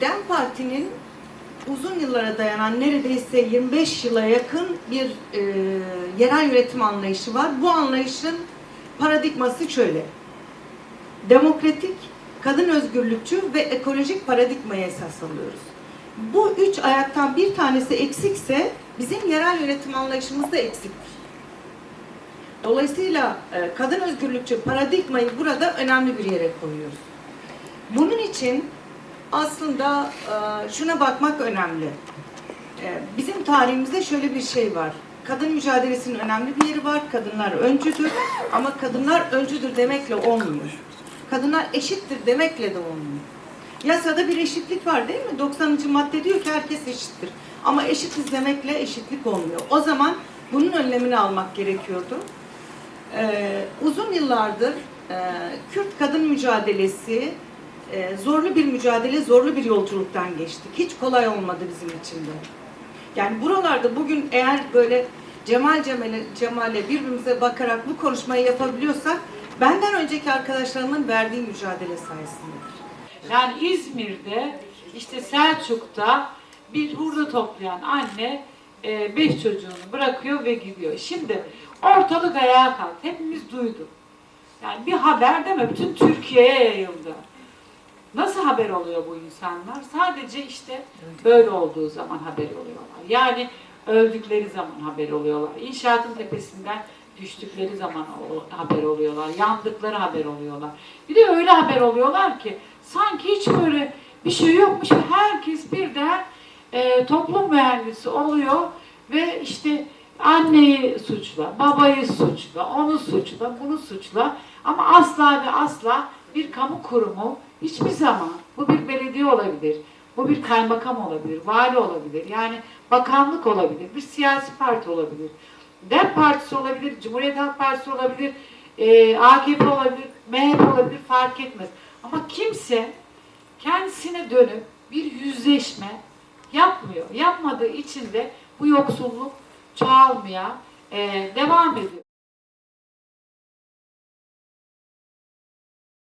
DEM Parti'nin uzun yıllara dayanan neredeyse 25 yıla yakın bir e, yerel yönetim anlayışı var. Bu anlayışın paradigması şöyle. Demokratik, kadın özgürlükçü ve ekolojik paradigmayı esas alıyoruz. Bu üç ayaktan bir tanesi eksikse bizim yerel yönetim anlayışımız da eksiktir. Dolayısıyla e, kadın özgürlükçü paradigmayı burada önemli bir yere koyuyoruz. Bunun için aslında e, şuna bakmak önemli. E, Bizim tarihimizde şöyle bir şey var. Kadın mücadelesinin önemli bir yeri var. Kadınlar öncüdür ama kadınlar öncüdür demekle olmuyor. Kadınlar eşittir demekle de olmuyor. Yasada bir eşitlik var değil mi? 90. madde diyor ki herkes eşittir. Ama eşitiz demekle eşitlik olmuyor. O zaman bunun önlemini almak gerekiyordu. Ee, uzun yıllardır e, Kürt kadın mücadelesi e, zorlu bir mücadele, zorlu bir yolculuktan geçtik. Hiç kolay olmadı bizim için de. Yani buralarda bugün eğer böyle Cemal Cemal'e, Cemal'e birbirimize bakarak bu konuşmayı yapabiliyorsak benden önceki arkadaşlarımın verdiği mücadele sayesindedir. Yani İzmir'de işte Selçuk'ta bir hurda toplayan anne e, beş çocuğunu bırakıyor ve gidiyor. Şimdi ortalık ayağa kalktı. Hepimiz duyduk. Yani bir haber mi? Bütün Türkiye'ye yayıldı. Nasıl haber oluyor bu insanlar? Sadece işte böyle olduğu zaman haber oluyorlar. Yani öldükleri zaman haber oluyorlar. İnşaatın tepesinden düştükleri zaman haber oluyorlar. Yandıkları haber oluyorlar. Bir de öyle haber oluyorlar ki sanki hiç böyle bir şey yokmuş herkes birden e, toplum mühendisi oluyor ve işte anneyi suçla, babayı suçla, onu suçla, bunu suçla ama asla ve asla bir kamu kurumu hiçbir zaman bu bir belediye olabilir, bu bir kaymakam olabilir, vali olabilir, yani bakanlık olabilir, bir siyasi parti olabilir, DEM Partisi olabilir, Cumhuriyet Halk Partisi olabilir, e, AKP olabilir, MHP olabilir fark etmez. Ama kimse kendisine dönüp bir yüzleşme yapmıyor. Yapmadığı için de bu yoksulluk çoğalmaya e, devam ediyor.